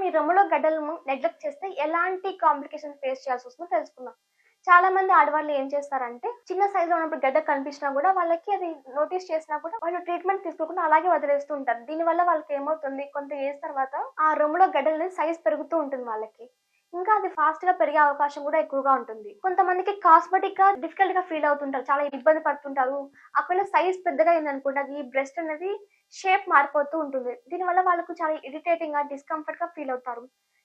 మనం ఈ రొమ్ములో గడ్డలను నెగ్లెక్ట్ చేస్తే ఎలాంటి కాంప్లికేషన్ ఫేస్ చేయాల్సి వస్తుందో తెలుసుకుందాం. చాలా మంది ఆడవాళ్ళు ఏం చేస్తారంటే చిన్న సైజులో ఉన్నప్పుడు గడ్డ కనిపించినా కూడా వాళ్ళకి అది నోటీస్ చేసినా కూడా వాళ్ళు ట్రీట్మెంట్ తీసుకోకుండా అలాగే వదిలేస్తూ ఉంటారు. దీనివల్ల వాళ్ళకి ఏమవుతుంది? కొంత ఏజ్ తర్వాత ఆ రొమ్ములో గడ్డలని సైజ్ పెరుగుతూ ఉంటుంది వాళ్ళకి. ఇంకా అది ఫాస్ట్గా పెరిగే అవకాశం కూడా ఎక్కువగా ఉంటుంది. కొంతమందికి కాస్మెటిక్గా డిఫికల్ట్గా ఫీల్ అవుతుంటారు. చాలా ఇబ్బంది పడుతుంటారు. ఒకవేళ సైజ్ పెద్దగా అయింది అనుకుంటే అది బ్రెస్ట్ అనేది షేప్ మారిపోతూ ఉంటుంది. దీనివల్ల వాళ్ళకు చాలా ఇరిటేటింగ్గా డిస్కంఫర్ట్గా ఫీల్ అవుతారు.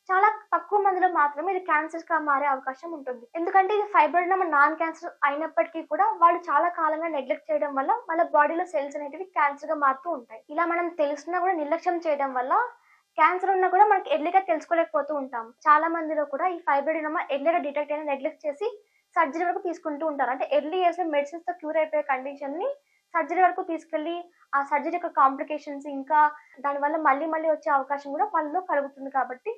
చాలా తక్కువ మందిలో మాత్రమే ఇది క్యాన్సర్గా మారే అవకాశం ఉంటుంది. ఎందుకంటే ఇది ఫైబ్రోయిడ్ నాన్ క్యాన్సర్ అయినప్పటికీ కూడా వాళ్ళు చాలా కాలంగా నెగ్లెక్ట్ చేయడం వల్ల వాళ్ళ బాడీలో సెల్స్ అనేటివి క్యాన్సర్గా మారుతూ ఉంటాయి. ఇలా మనం తెలిసినా కూడా నిర్లక్ష్యం చేయడం వల్ల క్యాన్సర్ ఉన్నా కూడా మనకి ఎర్లీగా తెలుసుకోలేకపోతూ ఉంటాం. చాలా మందిలో కూడా ఈ ఫైబ్రోయిడ్ ఎర్లీగా డిటెక్ట్ అయిన నెగ్లెక్ట్ చేసి సర్జరీ వరకు తీసుకుంటూ ఉంటారు. అంటే ఎర్లీ ఇయర్స్లో మెడిసిన్స్తో క్యూర్ అయిపోయే కండిషన్ని సర్జరీ వరకు తీసుకెళ్ళి ఆ సర్జరీ యొక్క కాంప్లికేషన్స్ ఇంకా దానివల్ల మళ్ళీ మళ్ళీ వచ్చే అవకాశం కూడా వాళ్ళలో కలుగుతుంది కాబట్టి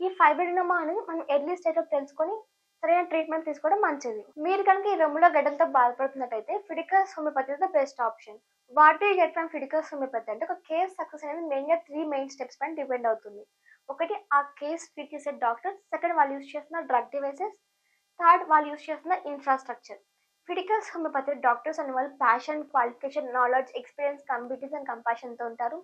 ఈ ఫైబ్రిడినమా అనేది మనం ఎర్లీ స్టేజ్లో తెలుసుకొని సరైన ట్రీట్మెంట్ తీసుకోవడం మంచిది. మీరు కనుక ఈ రొమ్ములో గడ్డలతో బాధపడుతున్నట్టయితే Fiticus homeopathy the best option. What you get from Fiticus homeopathy అంటే ఒక కేస్ సక్సెస్ అనేది మెయిన్గా త్రీ మెయిన్ స్టెప్స్ పైన డిపెండ్ అవుతుంది. ఒకటి ఆ కేస్ ట్రీట్ చేసే డాక్టర్. సెకండ్ వాళ్ళు యూస్ చేస్తున్న డ్రగ్ డివైసెస్. థర్డ్ వాళ్ళు యూస్ చేస్తున్న ఇన్ఫ్రాస్ట్రక్చర్. ఫిడికల్స్ హోమియోపతి డాక్టర్స్ అనే వాళ్ళు passion qualification knowledge experience computers and కంపాషన్తో ఉంటారు.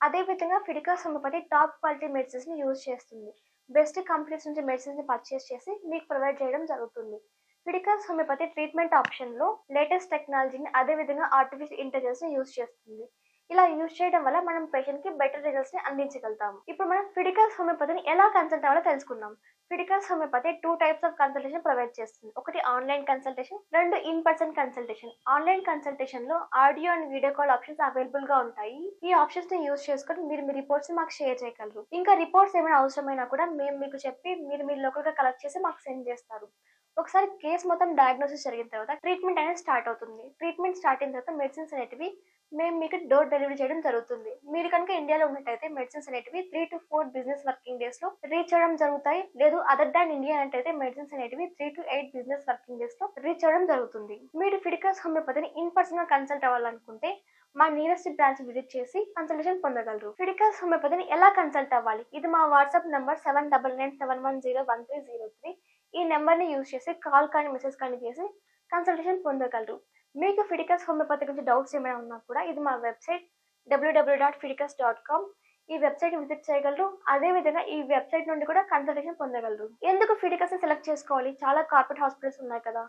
అదేవిధంగా ఫిడికల్స్ హోమియోపతి టాప్ క్వాలిటీ మెడిసిన్స్ని యూజ్ చేస్తుంది. బెస్ట్ కంపెనీస్ నుంచి మెడిసిన్స్ని పర్చేస్ చేసి మీకు ప్రొవైడ్ చేయడం జరుగుతుంది. ఫిడికల్స్ హోమియోపతి ట్రీట్మెంట్ ఆప్షన్లో లేటెస్ట్ టెక్నాలజీని అదేవిధంగా ఆర్టిఫిషియల్ ఇంటెలిజెన్స్ని యూజ్ చేస్తుంది. ఇలా యూజ్ చేయడం వల్ల మనం పేషెంట్కి బెటర్ రిజల్ట్స్ని అందించగలుగుతాము ఇప్పుడు మనం ఫిడికల్స్ హోమియోపతిని ఎలా కన్సల్ట్ అవ్వాలో తెలుసుకుందాం. Fiticus homeopathy two types of consultation provide చేస్తుంది. ఒకటి ఆన్లైన్ కన్సల్టేషన్ రెండు ఇన్ పర్సన్ కన్సల్టేషన్ ఆన్లైన్ కన్సల్టేషన్లో audio and video call options అవైలబుల్గా ఉంటాయి. ఈ ఆప్షన్స్ని యూజ్ చేసుకొని మీరు మీ రిపోర్ట్స్ మాకు షేర్ చేయగలరు. ఇంకా రిపోర్ట్స్ ఏమైనా అవసరమైనా కూడా మేము మీకు చెప్పి మీరు మీరు లోకల్గా కలెక్ట్ చేసి మాకు సెండ్ చేస్తారు. ఒకసారి కేసు మొత్తం డయాగ్నోసిస్ జరిగిన తర్వాత ట్రీట్మెంట్ అనేది స్టార్ట్ అవుతుంది. ట్రీట్మెంట్ స్టార్ట్ అయిన తర్వాత మెడిసిన్స్ అనేటివి మేము మీకు డోర్ డెలివరీ చేయడం జరుగుతుంది. మీరు కనుక ఇండియాలో ఉన్నట్టయితే మెడిసిన్స్ అనేటివి three to four business working డేస్లో రీచ్ అవ్వడం జరుగుతాయి. లేదు అదర్ దాన్ ఇండియా అంటే మెడిసిన్స్ అనేటివి three to eight business working డేస్లో రీచ్ అవ్వడం జరుగుతుంది. మీరు ఫిడికస్ హోమియోపతిని ఇన్ పర్సన్గా కన్సల్ట్ అవ్వాలనుకుంటే మా నియరెస్ట్ బ్రాంచ్ విజిట్ చేసి కన్సల్టేషన్ పొందగలరు. ఫిడికల్స్ హోమియోపతిని ఎలా కన్సల్ట్ అవ్వాలి? ఇది మా WhatsApp number seven double nine seven one zero one three zero three ఈ నెంబర్ని యూజ్ చేసి కాల్ కానీ మెసేజ్ కానీ చేసి కన్సల్టేషన్ పొందగలరు. మీకు ఫిడికస్ హోమియోపతి గురించి డౌట్స్ ఏమైనా ఉన్నా కూడా ఇది మా website W W dot Fiticus dot com ఈ వెబ్సైట్ విజిట్ చేయగలరు. అదే విధంగా ఈ వెబ్సైట్ నుండి కూడా కన్సల్టేషన్ పొందగలరు. ఎందుకు ఫిడికస్ సెలెక్ట్ చేసుకోవాలి? చాలా కార్పొరేట్ హాస్పిటల్స్ ఉన్నాయి కదా.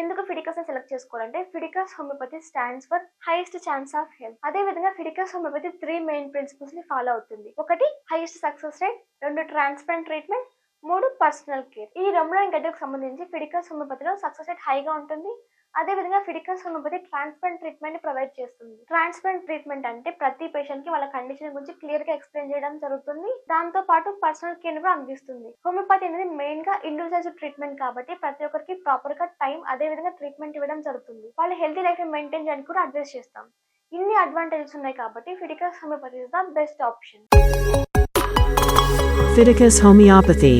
ఎందుకు ఫిడికస్ సెలెక్ట్ చేసుకోవాలంటే Fiticus homeopathy stands for highest chance of health అదే విధంగా ఫిడికస్ హోమియోపతి త్రీ మెయిన్ ప్రిన్సిపల్స్ని ఫాలో అవుతుంది. ఒకటి హైయెస్ట్ సక్సెస్ రేట్ రెండు ట్రాన్స్ప్లాంట్ ట్రీట్మెంట్ మూడు పర్సనల్ కేర్ ఈ రెండు గడ్డకు సంబంధించి ఫిడికస్ హోమియోపతిలో సక్సెస్ రేట్ హైగా ఉంటుంది. అదే విధంగా Fiticus homeopathy transparent treatment provide చేస్తుంది. ట్రాన్స్పరెంట్ ట్రీట్మెంట్ అంటే ప్రతి పేషెంట్కి వాళ్ళ కండిషన్ గురించి క్లియర్గా ఎక్స్ప్లెయిన్ చేయడం జరుగుతుంది. దాంతో పాటు పర్సనల్ కేర్ కూడా అందిస్తుంది. హోమియోపతి అనేది మెయిన్గా ఇండివిజువల్స్ ట్రీట్మెంట్ కాబట్టి ప్రతి ఒక్కరికి ప్రాపర్గా టైం అదే విధంగా ట్రీట్మెంట్ ఇవ్వడం జరుగుతుంది. వాళ్ళ హెల్తీ లైఫ్ మెయింటైన్ చేయడానికి కూడా అడ్వైస్ చేస్తాం. ఇన్ని అడ్వాంటేజెస్ ఉన్నాయి కాబట్టి Fiticus homeopathy is the best option Fiticus Homeopathy